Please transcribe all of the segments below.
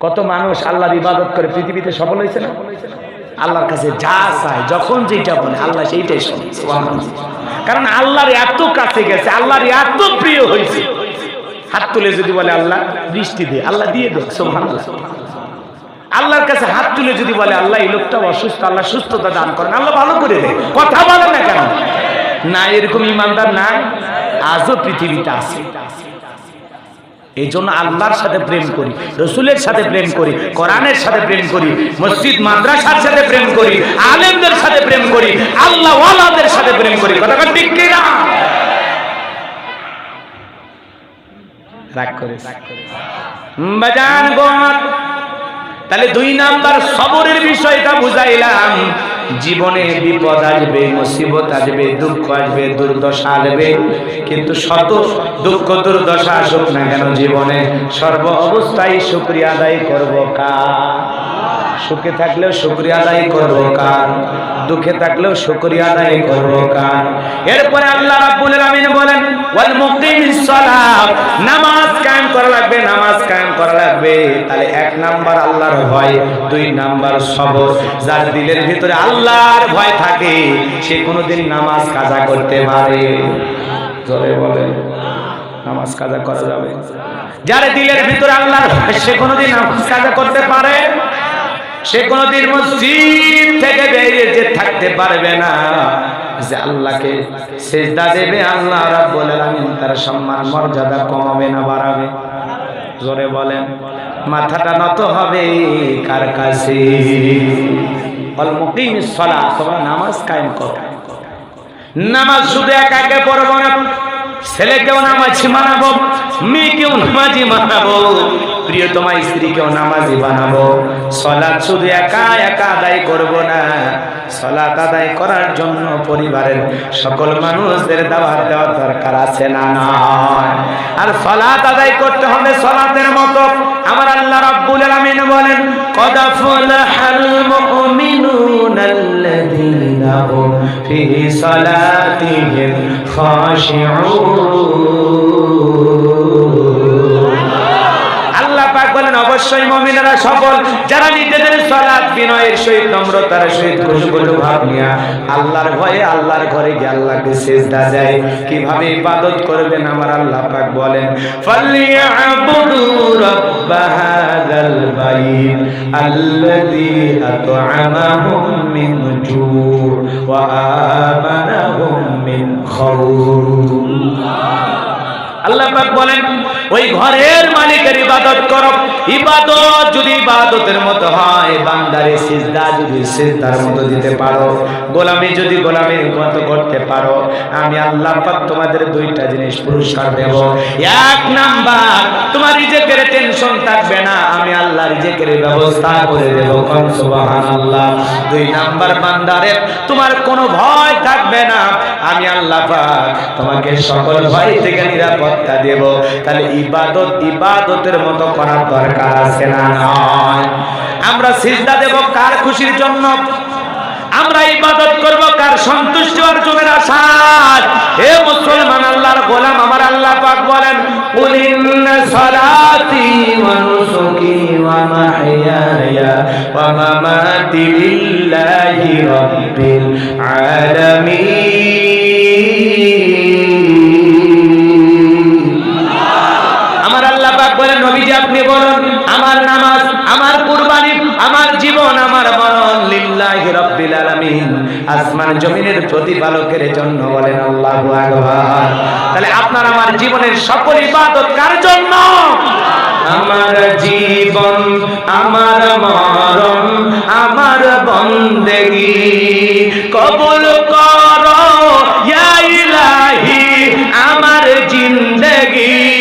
কত মানুষ আল্লাহর ইবাদত করে পৃথিবীতে সফল হয়েছে না? আল্লাহর কাছে যা চায়, যখন যেটা বলে, আল্লাহ সেইটাই কারণ আল্লাহর এত কাছে গেছে, আল্লাহর এত প্রিয় হয়েছে। হাত তুলে যদি বলে আল্লাহ বৃষ্টি দে, আল্লাহ দিয়ে দেয় সুবহানাল্লাহ। আল্লাহর কাছে হাত তুলে যদি বলে আল্লাহ, এই লোকটা অসুস্থ, আল্লাহ সুস্থতা দান করেন, আল্লাহ ভালো করে দেয় কথা বলে না কেন? না, এরকম ইমানদার নাই। আজও পৃথিবীতে আছে। এই জন্য আল্লাহর সাথে প্রেম করি, রসুলের সাথে প্রেম করি, কোরআনের সাথে প্রেম করি, মসজিদ, মাদ্রাসার সাথে প্রেম করি, আলেমদের সাথে প্রেম করি আল্লাহ সাথে প্রেম করি। কথাটা ঠিক রাগ করে বাজান তাহলে দুই নাম্বার সবরের বিষয়টা বুঝাইলাম। জীবনে বিপদ আসবে, মুসিবত আসবে, দুঃখ আসবে, দুর্দশা আসবে। কিন্তু শত দুঃখ, দুর্দশা আসুক না কেন জীবনে সর্ব অবস্থায় শুক্রিয়া আদায় করব কার? সুখে থাকলেও শুক্রিয়া আদায় করব কার? দুঃখে থাকলেও শুক্রিয়া আদায় করব কার? এরপরে আল্লাহ রাব্বুল আলামিন বলেন, ওয়াল মুকিমিস সালাত। নামাজ কায়েম করা লাগবে, নামাজ কায়েম করা লাগবে। তাহলে এক নাম্বার আল্লাহর ভয়, দুই নাম্বার সবর। যার দিলের ভিতরে আল্লাহর ভয় থাকে, সে কোনোদিন নামাজ কাজা করতে পারে। জোরে বলেন, নামাজ কাজা করা যাবে। যার দিলের ভিতরে আল্লাহর ভয়, সে কোনোদিন নামাজ কাজা করতে পারে? সে কোনোদিন মসজিদ থেকে বেরিয়ে যে থাকতে পারবে না। যে আল্লাহকে সেজদা দেবে, আল্লাহ রাব্বুল আলামিন তার সম্মান, মর্যাদা কমাবে না বাড়াবে। জোরে বলেন, মাথাটা নত হবে কার কাছে? অল সালাত তোমরা নামাজ কায়েম করো। নামাজ শুধু একা একা পড়ব না, ছেলেকেও নামাজি বানাবো মেয়েকেও নামাজি বানাবো প্রিয়তমা স্ত্রীকেও নামাজি বানাবো। সলাৎ শুধু একা একা আদায় করব না। সলাৎ আদায় করার জন্য পরিবারের সকল মানুষদের দাবার দেওয়ার দরকার আছে না আর সলাৎ আদায় করতে হবে সলাতের মতো। আমার আল্লাহ রাব্বুল আলামিন বলেন, কদ আফলাহাল মুমিনুনা আল্লাযীনা হুম ফি সালাতিহিম খাশিউন। অবশ্যই মুমিনেরা সফল যারা নিজেদের সালাত বিনয়ের সহিত নম্রতার সহিত খুশবুল ভাব নিয়া আল্লাহর ভয়ে আল্লাহর ঘরে গিয়ে আল্লাহকে সিজদা দেয়। কীভাবে ইবাদত করবেন আমার আল্লাহ পাক বলেন হাযাল বাইত আল্লাযী আত'আমাহুম মিন ওয়া আমানাহুম মিন খাউফ আল্লাহ পাক বলেন, ওই ঘরের মালিকের ইবাদত করো। ইবাদত যদি ইবাদতের মতো হয়, বান্দারে সিজদা যদি সিজদার মতো দিতে পারো, গোলামি যদি গোলামির মতো করতে পারো, আমি আল্লাহ পাক তোমাদের দুইটা জিনিস পুরস্কার দেব। এক নাম্বার, তোমার রিজেকের টেনশন থাকবে না, আমি আল্লাহ রিজেকের ব্যবস্থা করে দেব। কোন সুবহানাল্লাহ। দুই নাম্বার, বান্দারে, তোমার কোনো ভয় থাকবে না, আমি আল্লাহ পাক তোমাকে সকল ভয় থেকে নিরাপত্তা দেব। তাহলে ইবাদত ইবাদতের মতো করার দরকার আছে না নয়? আমরা সিজদা দেব কার খুশির জন্য? আমরা ইবাদত করব কার সন্তুষ্টি অর্জনের আশায়? হে মুসলমান, আল্লাহর গোলাম আমার আল্লাহ পাক বলেন, কুল ইন্না সালাতি ওয়া মামাতি লিল্লাহি রাব্বিল আলামিন। রাব্বিল আলামিন আসমান জমিনের প্রতিপালকের জন্য বলেন, আল্লাহু আকবার। তাহলে আপনার আমার জীবনের সকল ইবাদত কার জন্য? আমার জীবন, আমার মরণ, আমার বন্দেগী। কবুল করো, ইয়া ইলাহি, আমার জিন্দেগি।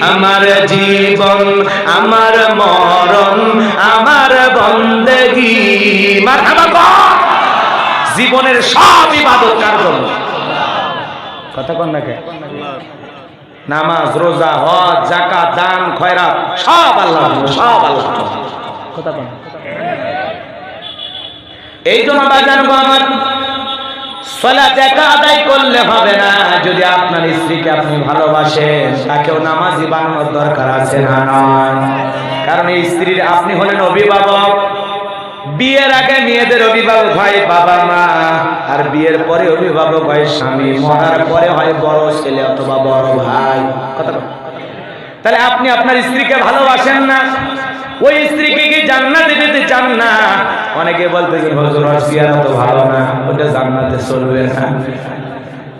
আমার জীবন, আমার মরণ, আমার কর। জীবনের সব ইবাদত কার জন্য? কথা কন না? নামাজ, রোজা, হজ জাকাত দান, খয়রাত, সব আল্লাহ সব আল্লাহ কথা কন এই জন্য বাজান আমার সলাত একা আদায় করলে হবে না, যদি আপনার স্ত্রীকে আপনি ভালোবাসেন, তাকেও নামাজি বানানোর দরকার আছে না নয়? কারণ এই স্ত্রীর আপনি হলেন অভিভাবক। বিয়ের আগে মেয়েদের অভিভাবক হয় বাবা মা, আর বিয়ের পরে অভিভাবক হয় স্বামী। মরার পরে হয় বড় ছেলে অথবা বড় ভাই। কথা তাহলে আপনি আপনার স্ত্রীকে ভালোবাসেন না? ওই স্ত্রীকে কি জান্নাতে যেতে চান না? অনেকে বলতেছে হজুর চেহারা তো ভালো না, ওটা জান্নাতে চলবে না।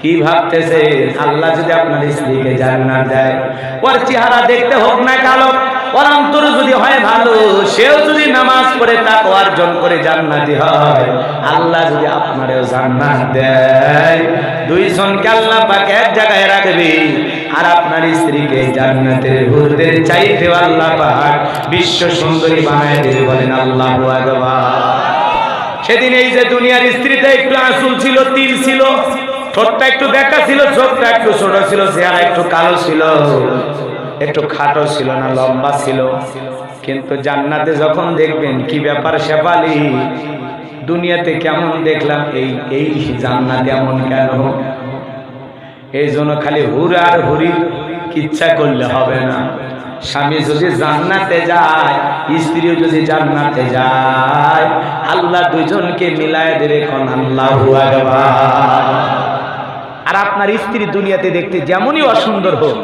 কি ভাবতেছে? আল্লাহ যদি আপনার স্ত্রীকে জান্নাত দেয়, ওর চেহারা দেখতে হোক না কালো ওর অন্তর যদি হয় ভালো, সেও যদি নামাজ পড়ে তা অর্জন করে জান্নাতি হয়। আল্লাহ যদি আপনারও জান্নাত দেয়। দুইজনকে আল্লাহ পাক এক জায়গায় রাখবে, আর আপনার স্ত্রীকে জান্নাতের হুরদের চাইতে আল্লাহ পাক বিশ্ব সুন্দরী বানায় দেবে বলেন আল্লাহু সেদিন এই যে দুনিয়ার স্ত্রীতে একটু আসুল ছিল, তিল ছিল, ঠোঁটটা একটু দেখা ছিল, চোখটা একটু ছোট ছিল, চেহারা একটু কালো ছিল। একটু খাটো ছিল না, লম্বা ছিল। কিন্তু জান্নাতে যখন দেখবেন কি ব্যাপার শেফালি, দুনিয়াতে কেমন দেখলাম, এই এই জান্নাতে এমন কেন? এই জন্য খালি হুর আর হুরির ইচ্ছা করলে হবে না। স্বামী যদি জান্নাতে যায় স্ত্রীও যদি জান্নাতে যায়, আল্লাহ দুইজনকে মিলায় দেবে কোন আল্লাহ আর আপনার স্ত্রী দুনিয়াতে দেখতে যেমনই অসুন্দর হোক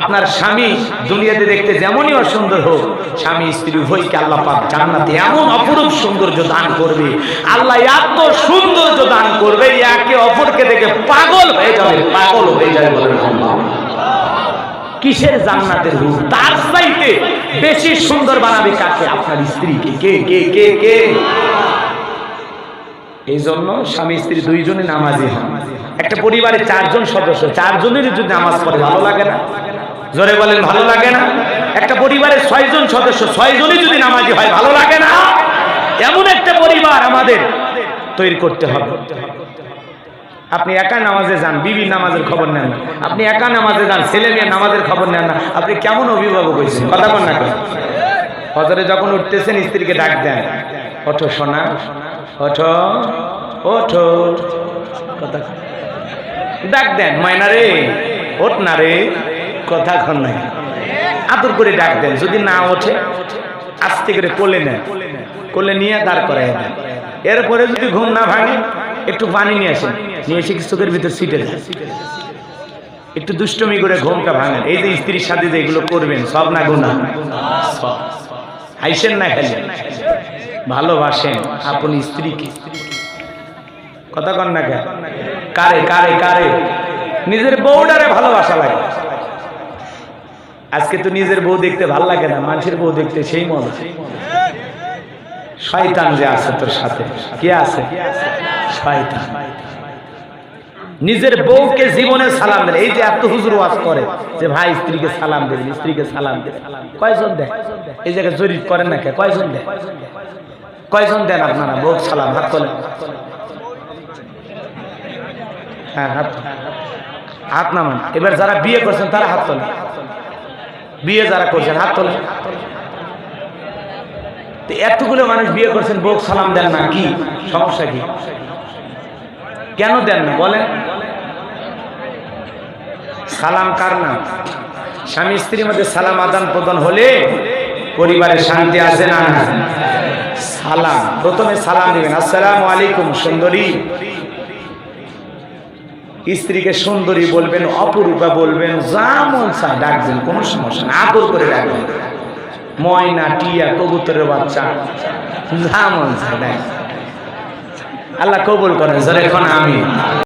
আপনার স্বামী দুনিয়াতে দেখতে যেমনই অসুন্দর হোক, স্বামী, স্ত্রী উভয়কে আল্লাহ পাক জান্নাতে এমন অপরূপ সৌন্দর্য দান করবে। আল্লাহ এত সৌন্দর্য দান করবে, একে অপরকে দেখে পাগল হয়ে যাবে, পাগল হয়ে যাবে বলেন কিসের জান্নাতের রূপ? তার চাইতে বেশি সুন্দর বানাবে কাকে? আপনার স্ত্রীকে। কে কে কে কে? এই জন্য স্বামী, স্ত্রী দুইজনে নামাজি হন একটা পরিবারে চারজন সদস্য, চারজনের যদি নামাজ পড়ে, ভালো লাগে না? জোরে বলেন, ভালো লাগে না? একটা পরিবারের ছয়জন সদস্য, ছয়জনই যদি নামাজি হয়, ভালো লাগে না? এমন একটা পরিবার আমাদের তৈরি করতে হবে। আপনি একা নামাজে যান বিবি নামাজের খবর নেন না। আপনি একা নামাজে যান, ছেলে মেয়ে নামাজের খবর নেন না। আপনি কেমন অভিভাবক হয়েছেন? কথা বল না হজরে যখন উঠতেছেন, স্ত্রীকে ডাক দেন, ওঠো সোনা, ওঠো ওঠো। কথা ডাক দেন ময়না রে, ওঠ না রে। কথা খন নাই। আদর করে ডাক দেন, যদি না ওঠে, আস্তে করে কোলে নেন। কোলে নিয়ে দাঁড় করাই দেন। এরপরে যদি ঘুম না ভাঙে, একটু পানি নিয়ে আসেন। নিয়ে এসে চোখের ভিতর সিটে একটু দুষ্টমি করে ঘুমটা ভাঙেন। এই যে স্ত্রীর সাথে যে এগুলো করবেন, সব না গুণা হাইসেন না খেলেন ভালোবাসেন আপনি স্ত্রীকে। কথা কন না কারে কারে কারে? নিজের বউটারে ভালোবাসা লাগে। আজকে তো নিজের বউ দেখতে ভালো লাগে না মানুষের বউ দেখতে সেই মজা শয়তান যে আছে তোর সাথে, কে আছে? শয়তান। নিজের বউকে জীবনে সালাম দেয় এই যে এত হুজুর ওয়াজ করে যে, ভাই, স্ত্রীকে সালাম দেবেন স্ত্রীকে সালাম দেবেন কয়জন দেয়? এই জায়গায় জরিপ করেন না কে? কয়জন দেয়? কয়জন দেন আপনারা? বউ সালাম, হাত তোলেন। হ্যাঁ হাত হাত নামান। এবার যারা বিয়ে করছেন, তারা হাত তোলেন। বিয়ে যারা করছেন, হাত তোলেন। এতগুলো মানুষ বিয়ে করছেন বউ সালাম দেন না, কি? সমস্যা কি? কেন দেন না? বলেন। সালাম কার নাম স্বামী স্ত্রীর মধ্যে সালাম আদান প্রদান হলে পরিবারে শান্তি আসে না না? সালাম। প্রথমে সালাম দিবেন। আসসালাম আলাইকুম, সুন্দরী। স্ত্রীকে সুন্দরী বলবেন, অপরূপা বলবেন, যা মন চায় ডাকবেন কোনো সমস্যা না আদর করে ডাকবেন ময়না, টিয়া, কবুতরের বাচ্চা, যা মন চায় ডাক। আল্লাহ কবুল করেন, জোরে এখন আমি